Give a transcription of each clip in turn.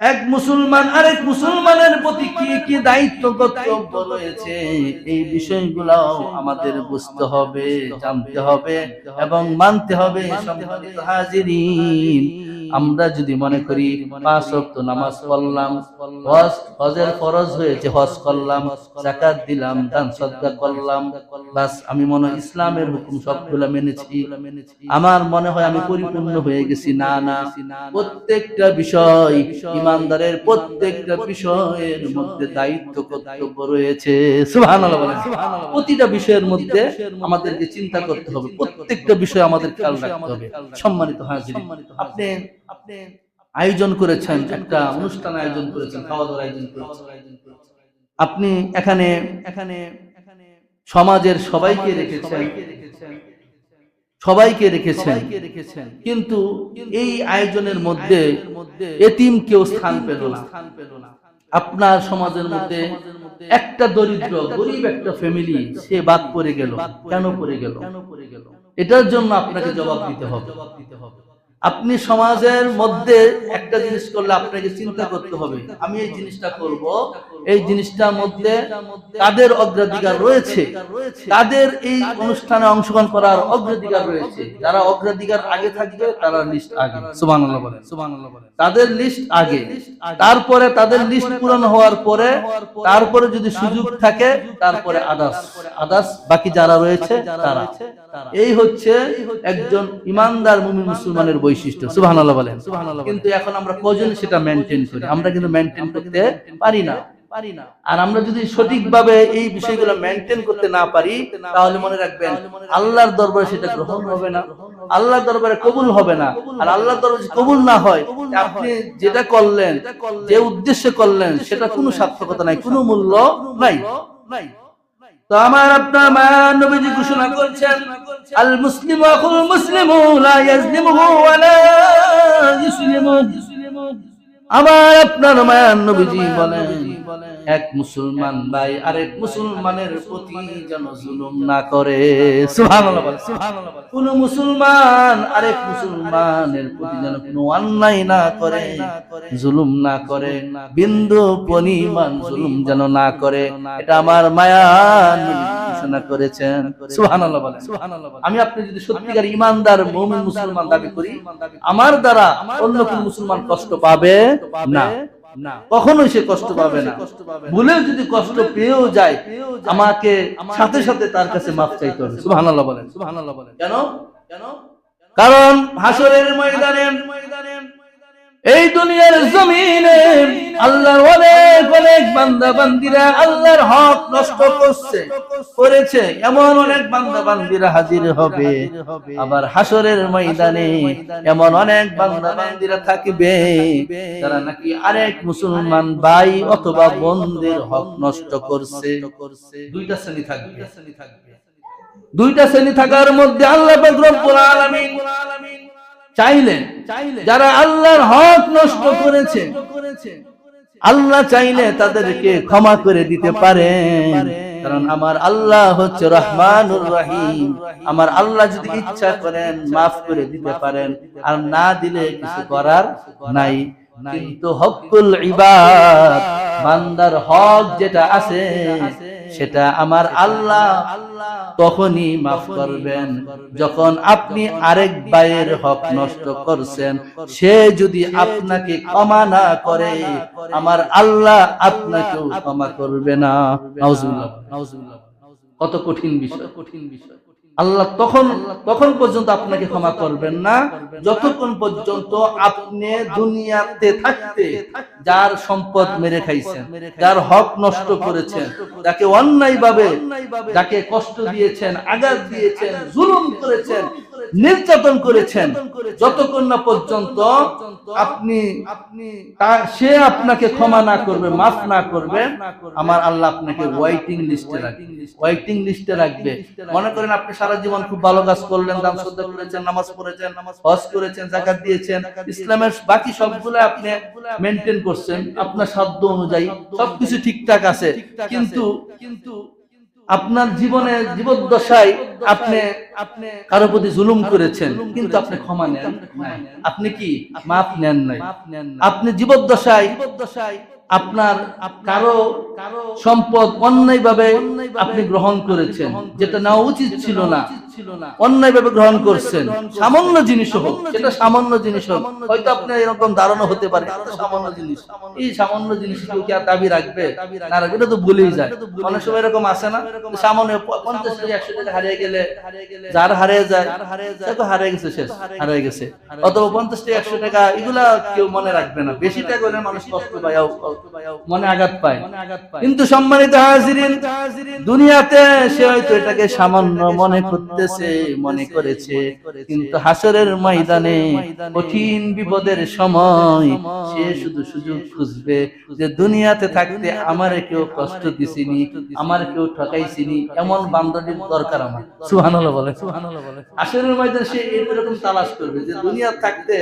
এক মুসলমান আরেক মুসলমানের প্রতি কি কি দায়িত্ব, কর্তব্য রয়েছে? এই বিষয়গুলো আমাদের বুঝতে হবে, জানতে হবে এবং মানতে হবে সম্মানিত হাজিরিন। আমরা যদি মনে করি পাঁচ ওয়াক্ত নামাজ পড়লাম, হজ, হজের ফরজ হয়েছে, হজ করলাম জাকাত দিলাম, দান সদকা করলাম, বাস আমি মনে ইসলামের হুকুম সবগুলো মেনেছি। আমার মনে হয় আমি পরিপূর্ণ হয়ে গেছি, না না। প্রত্যেকটা বিষয় ইমানদারের প্রত্যেকটা বিষয়ের মধ্যে দায়িত্ব, কর্তব্য রয়েছে। সুবহানাল্লাহ প্রতিটা বিষয়ের মধ্যে আমাদেরকে চিন্তা করতে হবে। প্রত্যেকটা বিষয় আমাদের খেয়াল রাখতে হবে। সম্মানিত হাজির আপনি আপনি আয়োজন করেছেন একটা অনুষ্ঠান আয়োজন করেছেন খাওয়া দাওয়ার আয়োজন করেছেন। আপনি এখানে এখানে এখানে সমাজের সবাইকে রেখেছেন। সবাইকে রেখেছেন। কিন্তু এই আয়োজনের মধ্যে এতিম কেউ স্থান পেল না। আপনার সমাজের মধ্যে একটা দরিদ্র গরিব একটা ফ্যামিলি সে বাদ পড়ে গেল। কেন পড়ে গেল? এটার জন্য আপনাকে জবাব দিতে হবে। আপনি সমাজের মধ্যে একটা জিনিস করলে আপনাকে চিন্তা করতে হবে আমি এই জিনিসটা করব। এই জিনিসটার মধ্যে কাদের অগ্রাধিকার রয়েছে। তাদের এই অনুষ্ঠানে অংশগ্রহণ করার অগ্রাধিকার রয়েছে। যারা অগ্রাধিকার আগে থাকবে তারা লিস্ট আগে। সুবহানাল্লাহ তাদের লিস্ট আগে। তারপরে তাদের লিস্ট পূরণ হওয়ার পরে তারপরে যদি সুযোগ থাকে তারপরে আদার্স আদার্স বাকি যারা রয়েছে তারা। এই হচ্ছে একজন ইমানদার মুমিন মুসলমানের বৈশিষ্ট্য। সুবহানাল্লাহ বলেন। কিন্তু এখন আমরা কজন সেটা মেনটেন করি? আমরা কিন্তু মেনটেন করতে পারি না। আর আমরা যদি সঠিকভাবে এই বিষয়গুলো মেনটেন করতে না পারি তাহলে মনে রাখবেন আল্লাহর দরবারে সেটা গ্রহণ হবে না। আল্লাহর দরবারে কবুল হবে না। আর আল্লাহর দরবারে কবুল না হয় আপনি যেটা করলেন যে উদ্দেশ্যে করলেন সেটা কোনো সার্থকতা নাই কোনো মূল্য নাই নাই। তো আমার আপনার মায়া নবীজি ঘোষণা করছেন ওয়া লা ইউসলিমু আমার আপনার নবীজি বলেন, এক মুসলমান ভাই আরেক মুসলমানের প্রতি যেন জুলুম না করে। কোন মুসলমান আরেক মুসলমানের প্রতি যেন কোনো অন্যায় না করে, জুলুম না করে, বিন্দু পরিমাণ জুলুম যেন না করে। এটা আমার নবীজি ঘোষণা করেছেন। সুবহানাল্লাহ বলেন। আমি আপনি যদি সত্যিকার ইমানদার মুমিন মুসলমান দাবি করি আমার দ্বারা অন্য কোন মুসলমান কষ্ট পাবে না। কখনোই সে কষ্ট পাবে না। ভুলেও যদি কষ্ট পেয়েও যায় আমাকে সাথে সাথে তার কাছে মাফ চাইতে হবে। সুবহানাল্লাহ বলেন। সুবহানাল্লাহ বলেন। কেন কেন কারণ হাসরের ময়দানে এই দুনিয়ার জমিনে আল্লাহর অনেক অনেক বান্দা বান্দিরা আল্লাহর হক নষ্ট করছে, করেছে। এমন অনেক বান্দা বান্দিরা হাজির হবে। আবার হাসরের ময়দানে এমন অনেক বান্দা বান্দিরা থাকবে তারা নাকি আরেক মুসলমান ভাই অথবা বন্ধের হক নষ্ট করছে। দুইটা শ্রেণি থাকবে। দুইটা শ্রেণি থাকার মধ্যে আল্লাহ রব্বুল আলামিন চাইলেন, যারা আল্লাহর হক নষ্ট করেছে, আল্লাহ চাইলে তাদেরকে ক্ষমা করে দিতে পারেন। কারণ আমার আল্লাহ হচ্ছে রহমানুর রহিম। আমার আল্লাহ যদি ইচ্ছা করেন, মাফ করে দিতে পারেন। আর না দিলে কিছু করার নাই। কিন্তু হকুল ইবাদ বান্দার হক যেটা আছে সেটা আমার আল্লাহ তখনই মাফ করবেন। যখন আপনি আরেক ভাইয়ের হক নষ্ট করছেন সে যদি আপনাকে ক্ষমা না করে আমার আল্লাহ আপনাকেও ক্ষমা করবে না। কত কঠিন বিষয়। কঠিন বিষয়। আল্লাহ তখন তখন পর্যন্ত আপনাকে ক্ষমা করবেন না। যতক্ষণ পর্যন্ত আপনি দুনিয়াতে থাকতে যার সম্পদ মেরে খাইছেন যার হক নষ্ট করেছেন যাকে অন্যায় ভাবে যাকে কষ্ট দিয়েছেন আঘাত দিয়েছেন জুলুম করেছেন নির্যাতন করেছেন যতক্ষণ না পর্যন্ত আপনি সে আপনাকে ক্ষমা না করবে মাফ না করবে আমার আল্লাহ আপনাকে ওয়াইটিং লিস্টে রাখবে। ওয়াইটিং লিস্টে রাখবে। মনে করেন আপনি সারা জীবন খুব ভালো কাজ করলেন দান শ্রদ্ধা করেছেন নামাজ পড়েছেন হজ করেছেন জাকাত দিয়েছেন ইসলামের বাকি সবগুলো আপনি মেনটেন করছেন। আপনার সাধ্য অনুযায়ী সবকিছু ঠিকঠাক আছে। কিন্তু কিন্তু আপনার জীবনে জীবদ্দশায় আপনি আপনি কারও প্রতি জুলুম করেছেন কিন্তু আপনি ক্ষমা নেন। আপনি কি? মাপ নেন নাই। আপনি জীবদ্দশায় জীবদ্দশায় আপনার কারও কারও সম্পদ অন্যায় ভাবে আপনি গ্রহণ করেছেন যেটা নেওয়া উচিত ছিল না। অন্যায়ভাবে গ্রহণ করছেন। সামান্য জিনিস হোক। সেটা সামান্য জিনিস হোক। হয়তো এরকম ধারণা হতে পারে। সামান্য জিনিস। এই সামান্য জিনিস কেউ কি আর দাবি রাখবে? না রাখবে এটা তো ভুলেই যায়। অনেক সময় এরকম আছে না? সামান্য পঞ্চাশ টাকা একশো টাকা হারিয়ে গেলে যার হারিয়ে যায় তো হারিয়ে গেছে শেষ হারিয়ে গেছে। অথবা পঞ্চাশ টাকা একশো টাকা এগুলা কেউ মনে রাখবে না। বেশি টাকা হলে মানুষ কষ্ট পায় মনে আঘাত পায়। কিন্তু সম্মানিত হাজিরিন দুনিয়াতে সে হয়তো এটাকে সামান্য মনে করতেছে মনে করেছে। কিন্তু হাসরের ময়দানে কঠিন বিপদের সময় সে শুধু সুযোগ খুঁজবে যে দুনিয়াতে থাকতে আমার কেউ কষ্ট দিছিনি আমার কেউ ঠকাইছিনি এমন বান্ধবীর দরকার আমার। সুহানুল্লাহ বলে। সুহানুল্লাহ বলে। হাসরের ময়দানে সে এরকম তালাশ করবে যে দুনিয়া থাকতে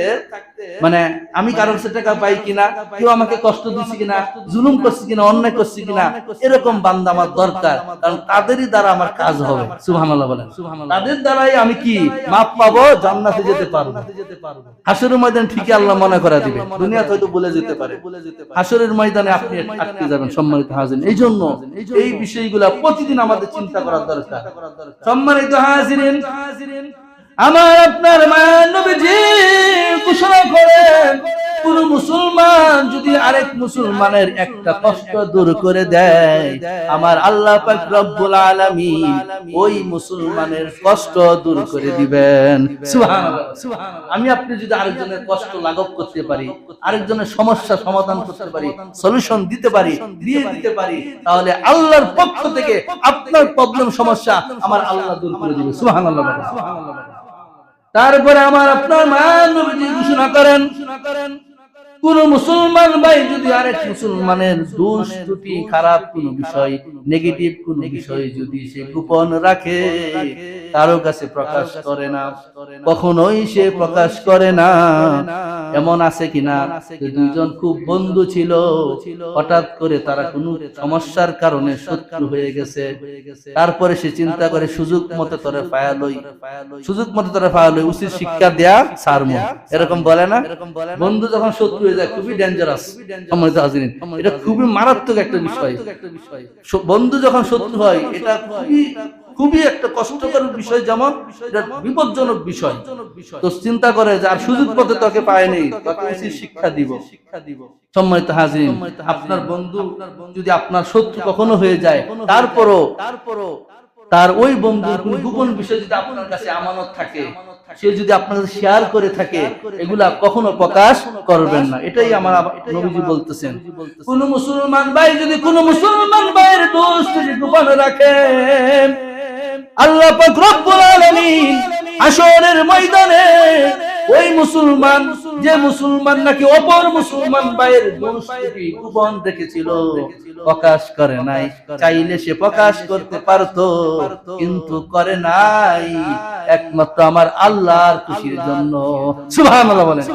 মানে আমি কারোর সে টাকা পাই কিনা কেউ আমাকে কষ্ট দিচ্ছে কিনা জুলুম করছে কিনা অন্যায় করছে কিনা এরকম বান্দা আমার দরকার। কারণ তাদেরই দ্বারা আমার কাজ হবে। সুবহানাল্লাহ বলেন। তাদের দ্বারাই আমি কি মাপ পাবো? জান্নাতে যেতে পারব। হাসরের ময়দান ঠিকই আল্লাহ মনে করা দিবে। দুনিয়াতে হয়তো বলে যেতে পারে। হাসরের ময়দানে আপনি আটকে যাবেন, সম্মানিত হাজির এই জন্য এই বিষয়গুলা প্রতিদিন আমাদের চিন্তা করার দরকার। সম্মানিত হাজিরিন, আমার আপনার মায়ের নবীজি ঘোষণা করেন কোন মুসলমান যদি আরেক মুসলমানের একটা কষ্ট দূর করে দেয়, আমার আল্লাহ রব্বুল আলামিন ওই মুসলমানের কষ্ট দূর করে দিবেন। আমি আপনি যদি আরেকজনের কষ্ট লাঘব করতে পারি, আরেকজনের সমস্যা সমাধান করতে পারি সলিউশন দিতে পারি, দিয়ে দিতে পারি, তাহলে আল্লাহর পক্ষ থেকে আপনার প্রবলেম সমস্যা আমার আল্লাহ দূর করে দিবে। বলেন। তারপরে আমার আপনার মায়ের নবীজি ঘোষণা করেন কোন মুসলমান ভাই যদি আরেক মুসলমানের দোষ ত্রুটি, খারাপ কোন বিষয় নেগেটিভ কোন বিষয় যদি সে গোপন রাখে, কারও কাছে প্রকাশ করে না, কখনোই সে প্রকাশ করে না। এমন আছে কিনা? যে দুইজন খুব বন্ধু ছিল হঠাৎ করে তারা কোনো সমস্যার কারণে শত্রু হয়ে গেছে। তারপরে সে চিন্তা করে সুযোগ মতো তোরে ফায়ালই সুযোগ মতো তোরে ফায়ালই উচিত শিক্ষা দেয়া সারমু এরকম বলে না? বন্ধু যখন শত্রু হয়ে যায় খুবই ডেঞ্জারাস সম্মানিত হাজিরিন এটা খুবই মারাত্মক একটা বিষয়। বন্ধু যখন শত্রু হয় এটা খুবই খুবই একটা কষ্টকর বিষয় যেমন বিপজ্জনক বিষয়। তো চিন্তা করে যে আর সুযোগ পথে তোকে পায়নি শিক্ষা উচিত শিক্ষা দিব। সম্মানিত হাজির আপনার বন্ধু যদি আপনার শত্রু কখনো হয়ে যায় তারপরও তারপরও তার ওই বন্ধুর কোন গোপন বিষয় যদি আপনার কাছে আমানত থাকে সে যদি আপনাদের শেয়ার করে থাকে এগুলা কখনো প্রকাশ করবেন না। এটাই আমার নবীজি বলতেছেন। কোন মুসলমান ভাই যদি কোন মুসলমান ভাইয়ের দোষ যদি গোপন রাখে আল্লাহ পাক রব্বুল আলামিন হাসরের ময়দানে ওই মুসলমান যে মুসলমান নাকি অপর মুসলমান ভাইয়ের গোপন রেখেছিল প্রকাশ করে নাই। চাইলে সে প্রকাশ করতে পারতো কিন্তু করে নাই। একমাত্র আমার আল্লাহর খুশির জন্য। সুবহানাল্লাহ বলেন।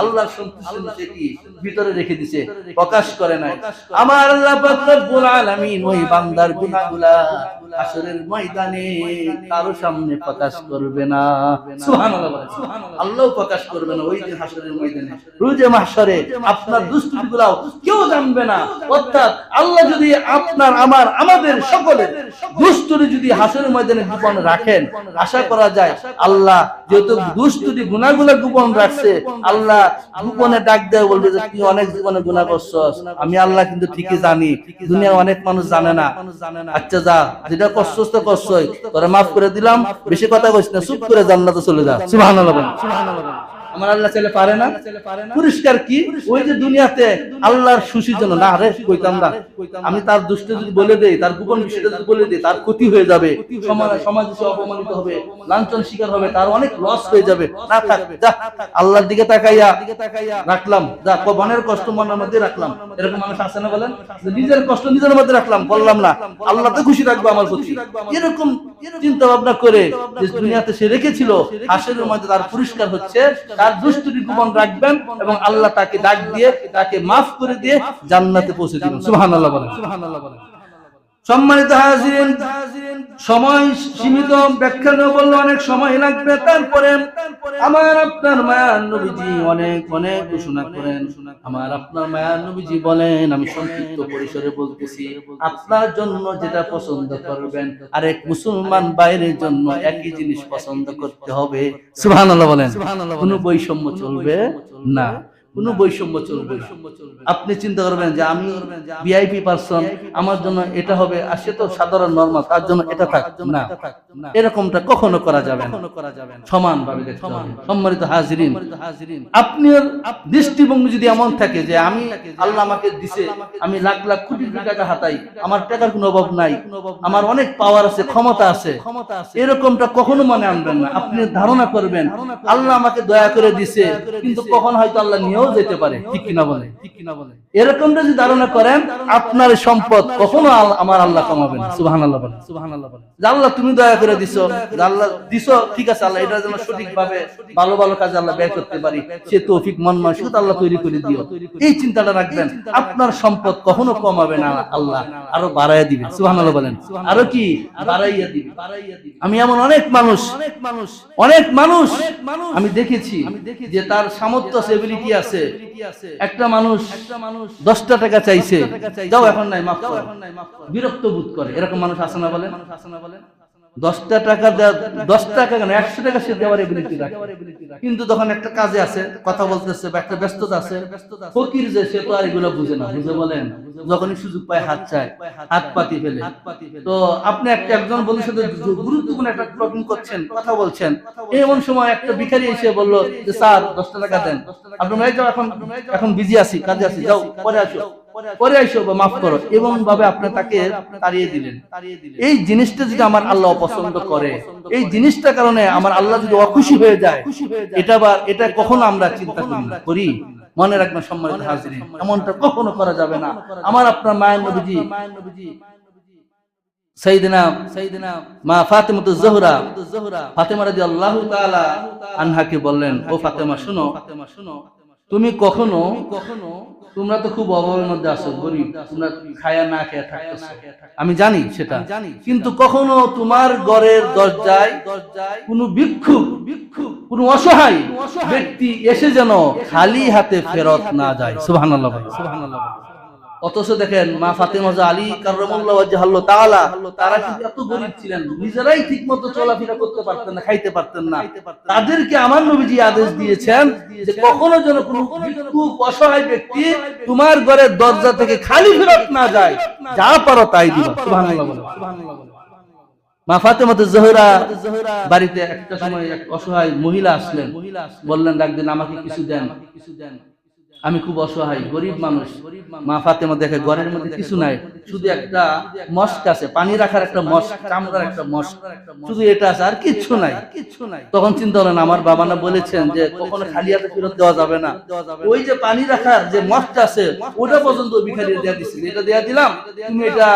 আল্লাহর সন্তুষ্টি কি ভিতরে রেখে দিছে প্রকাশ করে নাই। আমার আল্লাহ পাক রব্বুল আলামিন ওই বান্দার গুনাহগুলা হাসরের ময়দানে কারও সামনে প্রকাশ করবে না। সুবহানাল্লাহ আল্লাহ প্রকাশ করবে না ওই দিন হাসরের ময়দানে। রোজে মাহশরে আপনার দুষ্টুমিগুলাও কেউ জানবে না। অর্থাৎ আল্লাহ যদি আপনার আমার আমাদের সকলের দুষ্টুরি যদি হাসরের ময়দানে গোপন রাখেন আশা করা যায় আল্লাহ যেহেতু দুষ্টুরি গুনাহগুলো গোপন রাখছে আল্লাহ গোপনে ডাক দেয় বলবে যে তুই অনেক জীবনে গুনাহ করছস। আমি আল্লাহ কিন্তু ঠিকই জানি। দুনিয়ার অনেক মানুষ জানে। না। আচ্ছা যা যেটা করছস তো হয় তোরা মাফ করে দিলাম, বেশি কথা কইস না, চুপ করে জান্নাতে চলে যা সুবহানাল্লাহ বলেন। আমার আল্লাহ ছেলে পারে না। পুরস্কার কি? ওই যে দুনিয়াতে আল্লাহর সুশির জন্য না রে কইতাম না। আমি তার দুষ্ট যদি বলে দেই তার গোপন বিষয়টা যদি বলে দেই তার ক্ষতি হয়ে যাবে। সমাজ সে অপমানিত হবে। লাঞ্ছন শিকার হবে তার অনেক লস হয়ে যাবে। না থাক যা আল্লাহর দিকে তাকাইয়া দিকে তাকাইয়া রাখলাম। যা বনের কষ্ট মনের মধ্যে রাখলাম। এরকম মানুষ আছে না বলেন? যে নিজের কষ্ট নিজের মধ্যে রাখলাম বললাম না। আল্লাহ তো খুশি রাখব আমার প্রতি। এরকম চিন্তা ভাবনা করে যে দুনিয়াতে সে রেখেছিল হাসরের মধ্যে তার পুরস্কার হচ্ছে তার দুষ্টুটি গোপন রাখবেন এবং আল্লাহ তাকে ডাক দিয়ে তাকে মাফ করে দিয়ে জান্নাতে পৌঁছে দিবেন। সুবহানাল্লাহ বলেন। সুবহানাল্লাহ বলেন। সম্মানিত হাজিরিন সময় সীমিত, ব্যাখ্যা বললে অনেক সময় লাগবে। তারপরে আমার আপনার মায়ার নবীজি অনেক অনেক ঘোষণা করেন। আমার আপনার মায়ার নবীজি বলেন, আমি সংক্ষিপ্ত পরিসরে বলতেছি, আপনার জন্য যেটা পছন্দ করবেন, আরেক মুসলমান বাইরের জন্য একই জিনিস পছন্দ করতে হবে। সুবহানাল্লাহ বলেন। কোনো বৈষম্য চলবে না। কোনো বৈষম্য চলবে। আপনি চিন্তা করবেন যে আমি ভিআইপি পারসন আমার জন্য এটা হবে আর সে তো সাধারণ নর্মাল তার জন্য এটা থাক। না। এরকমটা কখনো করা যাবে না। সমান ভাবে দেখতে সম্মানিত হাজিরিন আপনার দৃষ্টিভঙ্গি যদি এমন থাকে যে আমি আল্লাহ আমাকে দিছে আমি লাখ লাখ কোটি কোটি টাকা হাতাই। আমার টাকার কোনো অভাব নাই। আমার অনেক পাওয়ার আছে ক্ষমতা আছে। এরকমটা কখনো মনে আনবেন না। আপনি ধারণা করবেন আল্লাহ আমাকে দয়া করে দিছে কিন্তু কখন হয়তো আল্লাহ নিয়েও যেতে পারে ঠিক কিনা বলে? ঠিক কিনা বলে? এরকমটা যদি ধারণা করেন আপনার সম্পদ কখনো আমার আল্লাহ কমাবেন। সুবাহান আল্লাহ বলেন। সুবাহান আল্লাহ বলেন। যে আল্লাহ তুমি দয়া করে দিছো আল্লাহ দিছো ঠিক আছে আল্লাহ এটা যেন সঠিক ভাবে ভালো ভালো কাজে আল্লাহ ব্যয় করতে পারি সে তৌফিক মন মানসিকতা আল্লাহ তৈরি করে দিও। এই চিন্তাটা রাখবেন আপনার সম্পদ কখনো কমাবে না আল্লাহ আরও বাড়াইয়া দিবে সুবহান আল্লাহ বলেন। আরও কি? বাড়াইয়া দিবে আমি এমন অনেক মানুষ অনেক মানুষ অনেক মানুষ আমি দেখেছি যে তার সামর্থ্য এবিলিটি আছে। একটা মানুষ একটা মানুষ দশটা টাকা চাইছে। দাও এখন নাই মাফ করো। বিরক্ত বোধ করে। এরকম মানুষ আছে না বলেন? দশটা টাকা দশ টাকা কেন? একশো টাকা সে দেওয়ার এবিলিটি রাখে। কিন্তু তখন একটা কাজে আছে কথা বলতেছে একটা ব্যস্ততা আছে, ফকির যে, সে তো আর এগুলো বুঝে না। বুঝে বলেন, যখনই সুযোগ পায়, হাত চায়, হাত পাতি ফেলে। তো আপনি একটা একজন বন্ধুর সাথে গুরুত্বপূর্ণ একটা টপিং করছেন, কথা বলছেন, এমন সময় একটা ভিখারি এসে বলল যে, স্যার, দশটা টাকা দেন। আপনি এখন এখন বিজি আছি, কাজে আছি, যাও, পরে আসো। পরে আইসো মাফ করো এবং ভাবে আপনি তাকে তাড়িয়ে দিলেন। এই জিনিসটা যদি আমার আল্লাহ অপছন্দ করে, এই জিনিসটা কারণে আমার আল্লাহ যদি অখুশি হয়ে যায়, এটা বা এটা কখনো আমরা চিন্তা করি মনে রাখবেন সম্মানিত হাজিরিন, এমনটা কখনো করা যাবে না। আমার আপনার মায়ের নবীজি আনহাকে বললেন, ও ফাতেমা শুনো ফাতেমা, শুনো। তুমি কখনো কখনো তোমরা তো খুব অভাবের মধ্যে আছো গরিব তোমরা খায়া না খেয়ে থাকতেছো। আমি জানি সেটা। জানি কিন্তু কখনো তোমার ঘরের দরজায় দরজায় কোনো ভিক্ষুক ভিক্ষুক কোনো অসহায় ব্যক্তি এসে যেন খালি হাতে ফেরত না যায়। সুবহানাল্লাহ সুবহানাল্লাহ অথচ দেখেন মা ফাতেমাজা আলী ওয়াজহাল্লাহ তাআলা তারা কিন্তু এত গরিব ছিলেন নিজেরাই ঠিকমতো চলাফেরা করতে পারতেন না খাইতে পারতেন না। তাদেরকে আমার নবীজি আদেশ দিয়েছেন যে কখনো যেন কোনো অসহায় ব্যক্তি তোমার ঘরের দরজা থেকে খালি ফেরত না যায় যা পারো তাই দিবা। সুবহানাল্লাহ মা ফাতেমাতুজ জোহরা বাড়িতে একটা সময় এক অসহায় মহিলা আসলেন। বললেন ডাকদিন আমাকে কিছু দেন কিছু দেন। আমি খুব অসহায়, গরিব মানুষ। মা ফাতেমা দেখে ঘরের মধ্যে কিছু নাই, শুধু একটা মস্ক আছে, পানি রাখার একটা মস্ক, চামড়ার একটা মস্ক। শুধু এটা আছে, আর কিচ্ছু নাই। কিচ্ছু নাই তখন চিন্তা হলেন আমার বাবা না বলেছেন যে কখনো খালি হাতে ফেরত দেওয়া যাবে না। ওই যে পানি রাখার যে মস্ক আছে, ওটা পর্যন্ত ভিখারি দেয়া দিচ্ছি এটা দেয়া দিলাম, তুমি এটা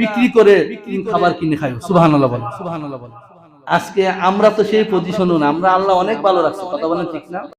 বিক্রি করে খাবার কিনে খাইও। সুবহানাল্লাহ বলো সুবহানাল্লাহ বলো। আজকে আমরা তো সেই পজিশনও না, আমরা আল্লাহ অনেক ভালো রাখছি, কথা বলেন ঠিক না?